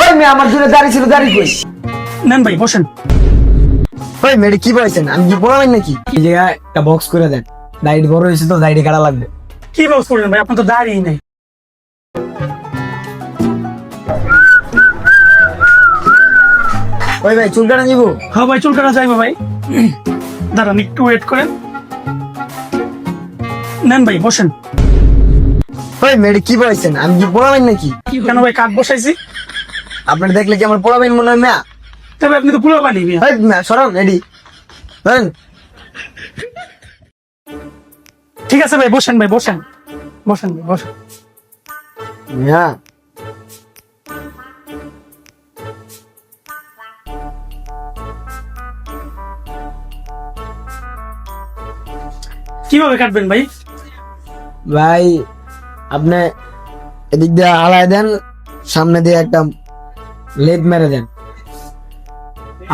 ওই মেয়ে আমার জন্য দাঁড়িয়ে ছিল দাঁড়িয়ে কই? নেন ভাই বসেন। ওই মেয়েটা কি বলেছেন? আমি কি পড়াবেন নাকি? এই জায়গায় একটা বক্স করে দেন। দাড়ি বড় হয়েছে তো দাড়ি কাটা লাগবে। কি ব্যবস্থা করলেন ভাই? আপনার তো দাঁড়িয়ে নেই। ওই ভাই চুল কাটা নিবো? হ্যাঁ ভাই চুল কাটা যাইবো ভাই। দাঁড়ান একটু ওয়েট করেন। নেন ভাই বসেন। মেয়েটা কি বলেছেন আমি কি পড়াবেন নাকি? কেন ভাই বসাইছি? আপনার দেখলে কি আমার পড়াবেন মনে হয় মেয়া? তবে আপনি তো পুরো সরান এডি ধরেন। ঠিক আছে ভাই বসেন ভাই বসেন। বসেন ভাই বসেন। কীভাবে কাটবেন ভাই? ভাই আপনি এদিক দিয়ে আলায় দেন সামনে দিয়ে একটা লেপ মেরে দেন।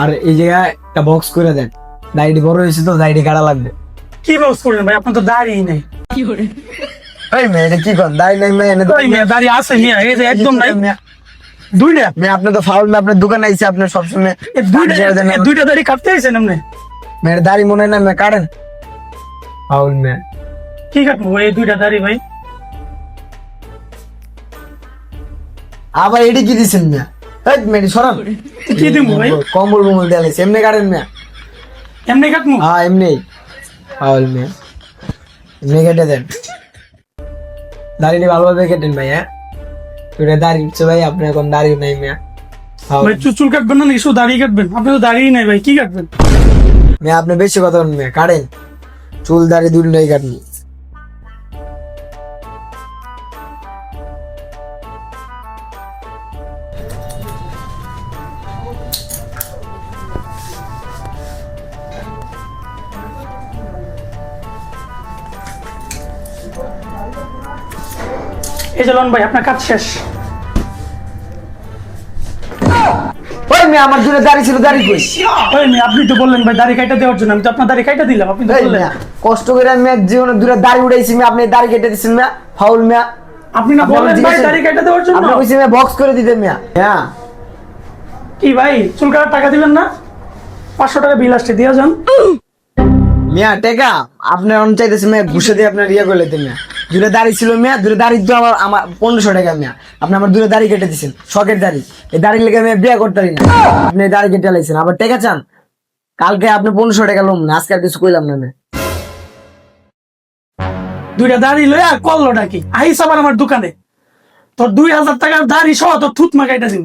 আর এই জায়গায় একটা বক্স করে দেন। দাড়ি বড় হয়েছে তো দাড়ি কাটা লাগবে। কি ব্যবস্থা করলেন ভাই? আপনার তো দাঁড়িয়ে নেই। মেয়ে কি কর? দাড়ি নাই মেয়ে এনে ওই আছে মিয়া এই যে একদম নাই। মেয়ে দুইটা মেয়ে আপনি তো ফাউল মেয়ে আপনার দোকানে আইছে আপনার সবসময় দুইটা দাঁড়িয়ে কাটতে আইছেন মেয়ের দাড়ি মনে হয় না মেয়ে কাটেন। ফাউল মেয়ে। কি কাটবো এই দুইটা দাঁড়িয়ে ভাই? আবার এটি কি দিছেন মেয়ে? এই মেয়ে সরান। কি দিব ভাই? কম্বল দেয়ালাইছে এমনি কাটেন মেয়ে। এমনি কাটবো হ্যাঁ এমনি। ফাউল মেয়ে। এমনি কেটে দেন। দাড়িটি ভালোভাবে কেটেন ভাই হ্যাঁ? তুই দাড়ি উঠছে ভাই আপনার এখন দাড়ি নাই মেয়ে। ভাই চুল চুল কাটবেন না শুধু দাঁড়িয়ে কাটবেন। আপনি তো নাই ভাই কি কাটবেন? মেয়ে আপনি বেশি কথা বলেন মেয়ে কাটেন। চুল দাড়ি দুটোই কাটেন। এই যে লন ভাই আপনার কাজ শেষ। ওই মেয়ে আমার জন্য দাড়ি ছিল দাড়ি কই? ওই মেয়ে আপনি তো বললেন ভাই দাড়ি কাটা দেওয়ার জন্য আমি তো আপনার দাড়ি কাটা দিলাম আপনি তো বললেন। কষ্ট করে আমি জীবনে দূরে দাড়ি উড়াইছি মেয়ে আপনি দাড়ি কেটে দিচ্ছেন মেয়া ফাউল মেয়া। আপনি না আপনি বললেন ভাই দাড়ি কাটা দেওয়ার জন্য? আপনি কইছেন মেয়া বক্স করে দিতে মেয়া। হ্যাঁ। কি ভাই চুল কাটার টাকা দিবেন না? পাঁচশো টাকা বিল আসছে দিয়া যান। মিয়া টেকা আপনার অন চাইতেছে মেয়ে ঘুষে দিয়ে আপনার ইয়ে করে মিয়া। দূরে দাড়ি ছিল মেয়া দূরে দাড়ি তো আমার আমার পনেরোশো টাকা মিয়া। আপনি আমার দূরে দাড়ি কেটে দিচ্ছেন শখের দাড়ি। এই দাড়ি লেগে মেয়ে বিয়ে করতে পারি না। আপনি দাড়ি কেটে লাইছেন। আবার টেকা চান? কালকে আপনি পনেরোশো টাকা লোম না, আজকে কিছু কইলাম না দুইটা দাড়ি লইয়া করল নাকি? আইস আবার আমার দোকানে। তোর দুই হাজার টাকার দাড়ি সহ তোর থুত মাকাইটা দিন